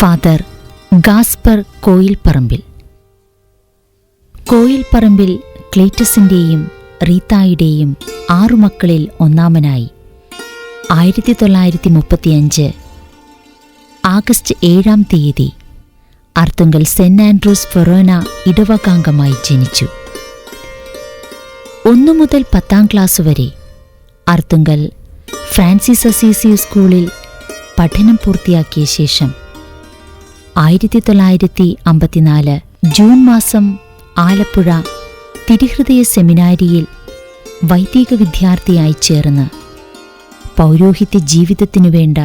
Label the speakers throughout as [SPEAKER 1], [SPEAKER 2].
[SPEAKER 1] Father Gaspar കോയിൽപ്പറമ്പിൽ കോയിൽപ്പറമ്പിൽ ക്ലേറ്റസിന്റെയും റീത്തായുടെയും ആറു മക്കളിൽ ഒന്നാമനായി. ആയിരത്തി തൊള്ളായിരത്തി മുപ്പത്തിയഞ്ച് ആഗസ്റ്റ് ഏഴാം തീയതി അർത്തുങ്കൽ സെന്റ് ആൻഡ്രൂസ് ഫൊറോന ഇടവകാംഗമായി ജനിച്ചു. ഒന്നു മുതൽ പത്താം ക്ലാസ് വരെ അർത്തുങ്കൽ ഫ്രാൻസിസ് അസീസി സ്കൂളിൽ പഠനം പൂർത്തിയാക്കിയ ശേഷം ആയിരത്തി തൊള്ളായിരത്തി അമ്പത്തിനാല് ജൂൺ മാസം ആലപ്പുഴ തിരുഹൃദയ സെമിനാരിയിൽ വൈദിക വിദ്യാർത്ഥിയായി ചേർന്ന് പൗരോഹിത്യ ജീവിതത്തിനു വേണ്ട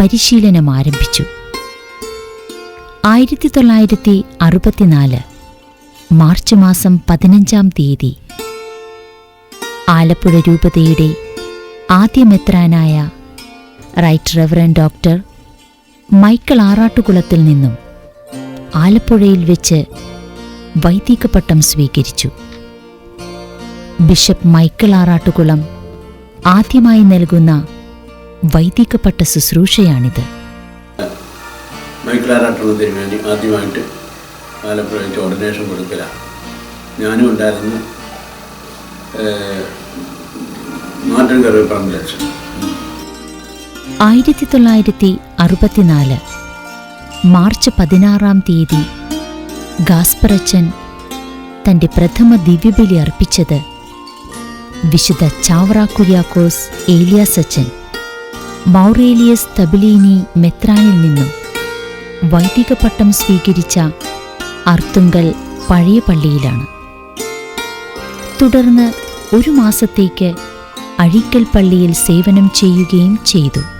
[SPEAKER 1] പരിശീലനം ആരംഭിച്ചു. ആയിരത്തി തൊള്ളായിരത്തി അറുപത്തിനാല് മാർച്ച് മാസം പതിനഞ്ചാം തീയതി ആലപ്പുഴ രൂപതയുടെ ആദ്യമെത്രാനായ റൈറ്റ് റെവറൻ ഡോക്ടർ മൈക്കിൾ ആറാട്ടുകുളത്തിൽ നിന്നും ആലപ്പുഴയിൽ വെച്ച് വൈദികപട്ടം സ്വീകരിച്ചു. ബിഷപ്പ് മൈക്കിൾ ആറാട്ടുകുളം ആദ്യമായി നൽകുന്ന വൈദിക പട്ട ശുശ്രൂഷയാണിത്
[SPEAKER 2] മൈക്കിളാറാട്ടുള്ള തിരുമേനി ആദ്യമായിട്ട് ആലപ്പുഴയ്ക്ക് ഓർഡിനേഷൻ കൊടുക്കലാണ് ഞാനും ഉണ്ടായിരുന്നു മാറ്റം കയറി പറമ്പിലച്ഛൻ
[SPEAKER 1] ആയിരത്തി തൊള്ളായിരത്തി അറുപത്തിനാല് മാർച്ച് പതിനാറാം തീയതി ഗാസ്പറച്ചൻ തന്റെ പ്രഥമ ദിവ്യബലി അർപ്പിച്ചത് വിശുദ്ധ ചാവറ കുര്യാക്കോസ് ഏലിയാസച്ചൻ മൗറേലിയസ് തബിലീനി മെത്രാനിൽ നിന്നും വൈദിക പട്ടം സ്വീകരിച്ച അർത്തുങ്കൽ പഴയ പള്ളിയിലാണ്. തുടർന്ന് ഒരു മാസത്തേക്ക് അഴിക്കൽ പള്ളിയിൽ സേവനം ചെയ്യുകയും ചെയ്തു.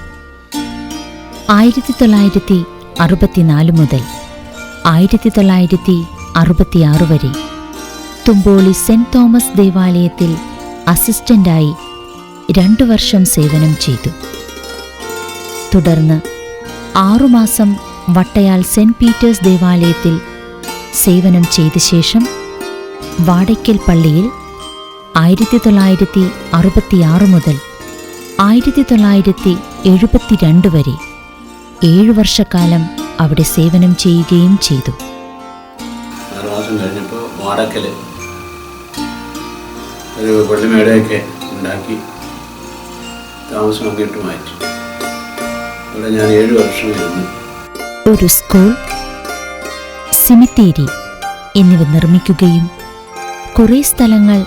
[SPEAKER 1] ആയിരത്തി തൊള്ളായിരത്തി അറുപത്തിനാല് മുതൽ ആയിരത്തി തൊള്ളായിരത്തി അറുപത്തിയാറ് വരെ. തുമ്പോളി സെന്റ് തോമസ് ദേവാലയത്തിൽ അസിസ്റ്റന്റായി രണ്ടു വർഷം സേവനം ചെയ്തു. തുടർന്ന് ആറുമാസം വട്ടയാൽ സെന്റ് പീറ്റേഴ്സ് ദേവാലയത്തിൽ സേവനം ചെയ്ത ശേഷം വാടയ്ക്കൽ പള്ളിയിൽ ആയിരത്തി തൊള്ളായിരത്തി അറുപത്തിയാറ് മുതൽ ആയിരത്തി തൊള്ളായിരത്തി എഴുപത്തിരണ്ട് വരെ ഏഴു വർഷക്കാലം അവിടെ സേവനം ചെയ്യുകയും ചെയ്തു.
[SPEAKER 2] ആറ് മാസം കഴിഞ്ഞപ്പോൾ വാടക്കൽ ഒരു പള്ളിമേടയൊക്കെ ഉണ്ടാക്കി താമസമൊക്കെ ഇട്ട് മാറ്റി. ഇവിടെ ഞാൻ ഏഴ് വർഷം ഇരുന്നു
[SPEAKER 1] ഒരു സ്കൂൾ സിമിത്തേരി എന്നിവ നിർമ്മിക്കുകയും കുറേ സ്ഥലങ്ങൾ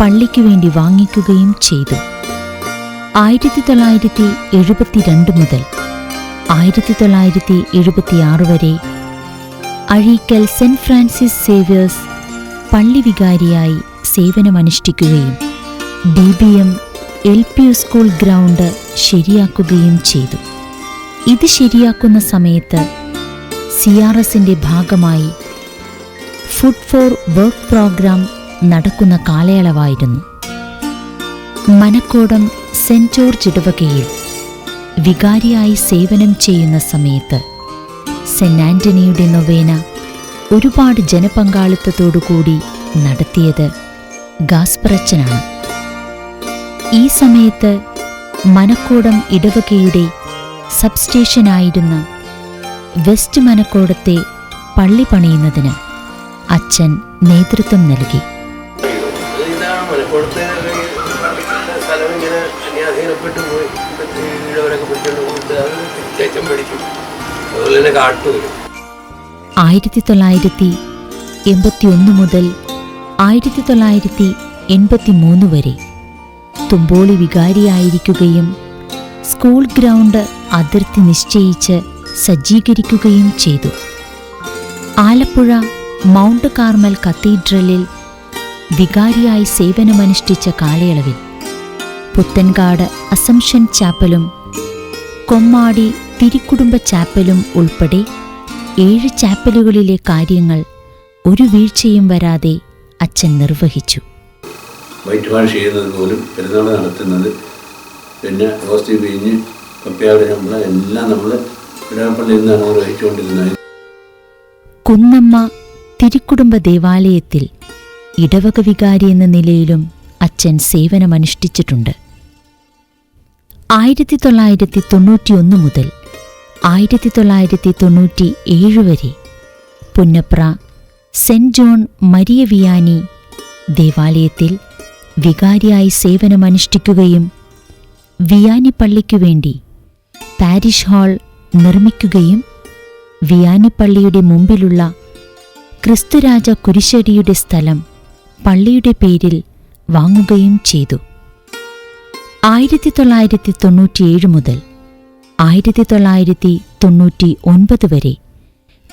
[SPEAKER 1] പള്ളിക്ക് വേണ്ടി വാങ്ങിക്കുകയും ചെയ്തു. ആയിരത്തി തൊള്ളായിരത്തി എഴുപത്തിരണ്ട് മുതൽ ആയിരത്തി തൊള്ളായിരത്തി എഴുപത്തിയാറ് വരെ അഴീക്കൽ സെന്റ് ഫ്രാൻസിസ് സേവ്യേഴ്സ് പള്ളി വികാരിയായി സേവനമനുഷ്ഠിക്കുകയും D B M L P school ground ശരിയാക്കുകയും ചെയ്തു. ഇത് ശരിയാക്കുന്ന സമയത്ത് സി ആർ എസിന്റെ ഭാഗമായി ഫുഡ് ഫോർ വർക്ക് പ്രോഗ്രാം നടക്കുന്ന കാലയളവായിരുന്നു. മനക്കോടം സെന്റ് ജോർജ് ഇടവകയിൽ വികാരിയായി സേവനം ചെയ്യുന്ന സമയത്ത് സെന്റ് ആന്റണിയുടെ നൊവേന ഒരുപാട് ജനപങ്കാളിത്തത്തോടുകൂടി നടത്തിയത് ഗാസ്പറച്ചനാണ് ഈ സമയത്ത് മനക്കോടം ഇടവകയുടെ സബ്സ്റ്റേഷനായിരുന്ന വെസ്റ്റ് മനക്കോടത്തെ പള്ളി പണിയുന്നതിന് അച്ഛൻ നേതൃത്വം നൽകി.
[SPEAKER 3] സ്ഥലം ഇങ്ങനെ അന്യാധീനപ്പെട്ടു പോയി. വീടവരൊക്കെ പിടിച്ചോണ്ട് കൊടുത്ത് അത് തിരിച്ചേറ്റം മേടിച്ചു. അതുപോലെ തന്നെ കാട്ടുവരും
[SPEAKER 1] ആയിരത്തി തൊള്ളായിരത്തി എൺപത്തി ഒന്ന് മുതൽ ആയിരത്തി തൊള്ളായിരത്തി എൺപത്തി മൂന്ന് വരെ തുമ്പോളി വികാരിയായിരിക്കുകയും സ്കൂൾ ഗ്രൗണ്ട് അതിർത്തി നിശ്ചയിച്ച് സജ്ജീകരിക്കുകയും ചെയ്തു. ആലപ്പുഴ മൗണ്ട് കാർമൽ കത്തീഡ്രലിൽ വികാരിയായി സേവനമനുഷ്ഠിച്ച കാലയളവിൽ പുത്തൻകാട് അസംഷൻ ചാപ്പലും കൊമ്മാടി തിരിക്കുടുംബ ചാപ്പലും ഉൾപ്പെടെ ഏഴ് ചാപ്പലുകളിലെ കാര്യങ്ങൾ ഒരു വീഴ്ചയും വരാതെ അച്ഛൻ നിർവഹിച്ചു.
[SPEAKER 2] വൈറ്റ് വാഷ് ചെയ്യുന്നത് പോലും പെരുന്നാൾ നടത്തുന്നത് പിന്നെ റോസ്റ്റി പിഴിഞ്ഞ് കപ്പയാട് ശമ്പളം എല്ലാം നമ്മൾ ഇടവപ്പള്ളിയിൽ നിന്നാണ് നിർവഹിച്ചുകൊണ്ടിരുന്നത്
[SPEAKER 1] കുന്നമ്മ തിരുക്കുടുംബ ദേവാലയത്തിൽ ഇടവക വികാരി എന്ന നിലയിലും അച്ഛൻ സേവനമനുഷ്ഠിച്ചിട്ടുണ്ട്. ആയിരത്തി തൊള്ളായിരത്തി തൊണ്ണൂറ്റിയൊന്ന് മുതൽ ആയിരത്തി തൊള്ളായിരത്തി തൊണ്ണൂറ്റി ഏഴ് വരെ Punnapra saint John Maria Vianney ദേവാലയത്തിൽ വികാരിയായി സേവനമനുഷ്ഠിക്കുകയും വിയാനി പള്ളിക്കു വേണ്ടി പാരിഷ് ഹാൾ നിർമ്മിക്കുകയും വിയാനി പള്ളിയുടെ മുമ്പിലുള്ള ക്രിസ്തുരാജ കുരിശടിയുടെ സ്ഥലം പള്ളിയുടെ പേരിൽ വാങ്ങുകയും ചെയ്തു. ആയിരത്തി തൊള്ളായിരത്തി തൊണ്ണൂറ്റിയേഴ് മുതൽ ആയിരത്തി തൊള്ളായിരത്തി തൊണ്ണൂറ്റി ഒൻപത് വരെ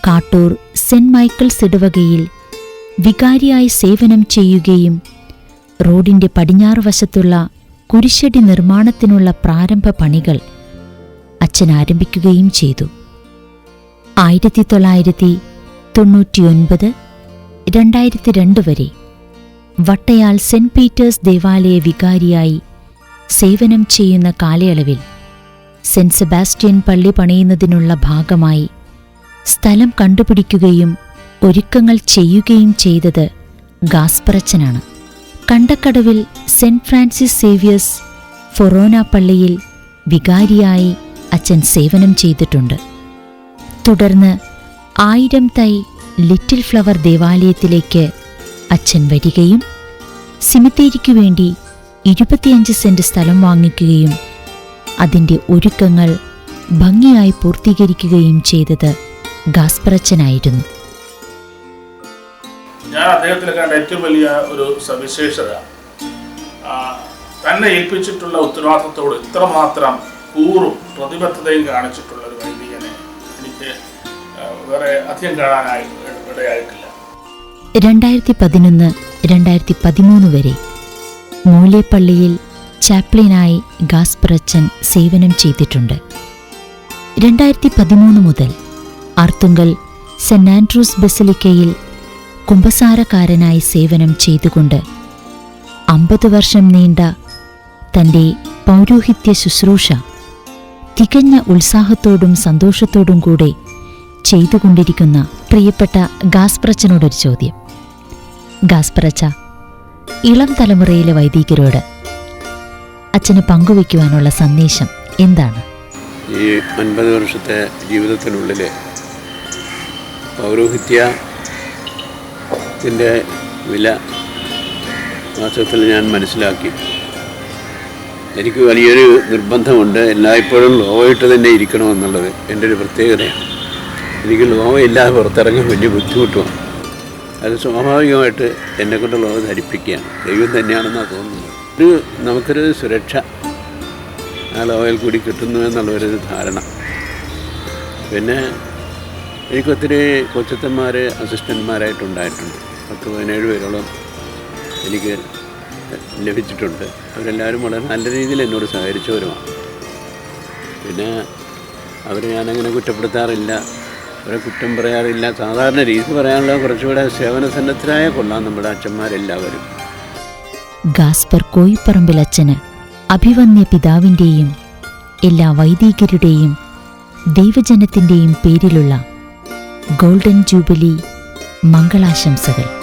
[SPEAKER 1] കാട്ടൂർ സെന്റ് മൈക്കിൾസ് ഇടവകയിൽ വികാരിയായി സേവനം ചെയ്യുകയും റോഡിന്റെ പടിഞ്ഞാറ് വശത്തുള്ള കുരിശടി നിർമ്മാണത്തിനുള്ള പ്രാരംഭ പണികൾ അച്ഛൻ ആരംഭിക്കുകയും ചെയ്തു. ആയിരത്തി തൊള്ളായിരത്തി തൊണ്ണൂറ്റിയൊൻപത് രണ്ടായിരത്തി രണ്ട് വരെ വട്ടയാൽ സെന്റ് പീറ്റേഴ്സ് ദേവാലയ വികാരിയായി സേവനം ചെയ്യുന്ന കാലയളവിൽ സെന്റ് സെബാസ്റ്റ്യൻ പള്ളി പണിയുന്നതിനുള്ള ഭാഗമായി സ്ഥലം കണ്ടുപിടിക്കുകയും ഒരുക്കങ്ങൾ ചെയ്യുകയും ചെയ്തത് ഗാസ്പറച്ചനാണ്. കണ്ടക്കടവിൽ സെന്റ് ഫ്രാൻസിസ് സേവിയേഴ്സ് ഫൊറോന പള്ളിയിൽ വികാരിയായി അച്ഛൻ സേവനം ചെയ്തിട്ടുണ്ട്. തുടർന്ന് ആയിരം തൈ ലിറ്റിൽ ഫ്ലവർ ദേവാലയത്തിലേക്ക് അച്ഛൻ വരികയും സിമിത്തേരിക്കു വേണ്ടി ഇരുപത്തിയഞ്ച് സെന്റ് സ്ഥലം വാങ്ങിക്കുകയും അതിന്റെ ഒരുക്കങ്ങൾ ഭംഗിയായി പൂർത്തീകരിക്കുകയും ചെയ്തത് ഗാസ്പറച്ചനായിരുന്നു
[SPEAKER 4] ഞാൻ അദ്ദേഹത്തിൽ കണ്ട ഏറ്റവും വലിയ ഒരു സവിശേഷത തന്നെ ഏൽപ്പിച്ചിട്ടുള്ള ഉത്തരവാദിത്തത്തോട് ഇത്രമാത്രം കൂറും പ്രതിബദ്ധതയും കാണിച്ചിട്ടുള്ള ഒരു വൈദികനെ എനിക്ക് വേറെ അധികം കാണാനായി ഇടയായിട്ടില്ല.
[SPEAKER 1] രണ്ടായിരത്തി പതിനൊന്ന് രണ്ടായിരത്തി പതിമൂന്ന് വരെ മൂലേപ്പള്ളിയിൽ ചാപ്ലിനായി ഗാസ്പറച്ചൻ സേവനം ചെയ്തിട്ടുണ്ട്. രണ്ടായിരത്തി പതിമൂന്ന് മുതൽ ആർത്തുങ്കൽ സെന്റ് ആൻഡ്രൂസ് ബസിലിക്കയിൽ കുംഭസാരക്കാരനായി സേവനം ചെയ്തുകൊണ്ട് അമ്പത് വർഷം നീണ്ട തന്റെ പൗരോഹിത്യ ശുശ്രൂഷ തികഞ്ഞ ഉത്സാഹത്തോടും സന്തോഷത്തോടും കൂടെ ചെയ്തുകൊണ്ടിരിക്കുന്ന പ്രിയപ്പെട്ട ഗാസ്പ്രച്ചനോടൊരു ചോദ്യം. ഗാസ്പ്രച്ച ഇളം തലമുറയിലെ വൈദികരോട് അച്ഛന് പങ്കുവയ്ക്കുവാനുള്ള സന്ദേശം എന്താണ്?
[SPEAKER 2] ഈ അൻപത് വർഷത്തെ ജീവിതത്തിനുള്ളിൽ പൗരോഹിത്യത്തിന്റെ വില വാസ്തവത്തിൽ ഞാൻ മനസ്സിലാക്കി. എനിക്ക് വലിയൊരു നിർബന്ധമുണ്ട്. എല്ലായ്പ്പോഴും ലോവായിട്ട് തന്നെ ഇരിക്കണമെന്നുള്ളത്. എന്റെ ഒരു പ്രത്യേകതയാണ്. എനിക്ക് ലോവയില്ലാതെ പുറത്തിറങ്ങാൻ വലിയ ബുദ്ധിമുട്ടുമാണ്. അത് സ്വാഭാവികമായിട്ട് എന്നെക്കൊണ്ട് ലോക ധരിപ്പിക്കുകയാണ്. ദൈവം തന്നെയാണെന്നാണ് തോന്നുന്നത്. ഒരു നമുക്കൊരു സുരക്ഷ ആ ലോകയിൽ കൂടി കിട്ടുന്നു എന്നുള്ളൊരു ധാരണ. പിന്നെ എനിക്കൊത്തിരി കൊച്ചത്തന്മാർ അസിസ്റ്റന്റ്മാരായിട്ടുണ്ടായിട്ടുണ്ട് പത്ത് പതിനേഴ് പേരോളം എനിക്ക് ലഭിച്ചിട്ടുണ്ട്. അവരെല്ലാവരും വളരെ നല്ല രീതിയിൽ എന്നോട് സഹകരിച്ചവരുമാണ്. പിന്നെ അവരെ ഞാനങ്ങനെ കുറ്റപ്പെടുത്താറില്ല. അവരെ കുറ്റം പറയാറില്ല. സാധാരണ രീതി പറയാനുള്ള കുറച്ചുകൂടെ സേവനസന്നദ്ധരായ കൊള്ളാം നമ്മുടെ അച്ഛന്മാരെല്ലാവരും.
[SPEAKER 1] ഗാസ്പർ കോയിപ്പറമ്പിൽ അച്ഛന് അഭിവന്യ പിതാവിന്റെയും എല്ലാ വൈദികരുടെയും ദൈവജനത്തിന്റെയും പേരിലുള്ള ഗോൾഡൻ ജൂബിലി മംഗളാശംസകൾ.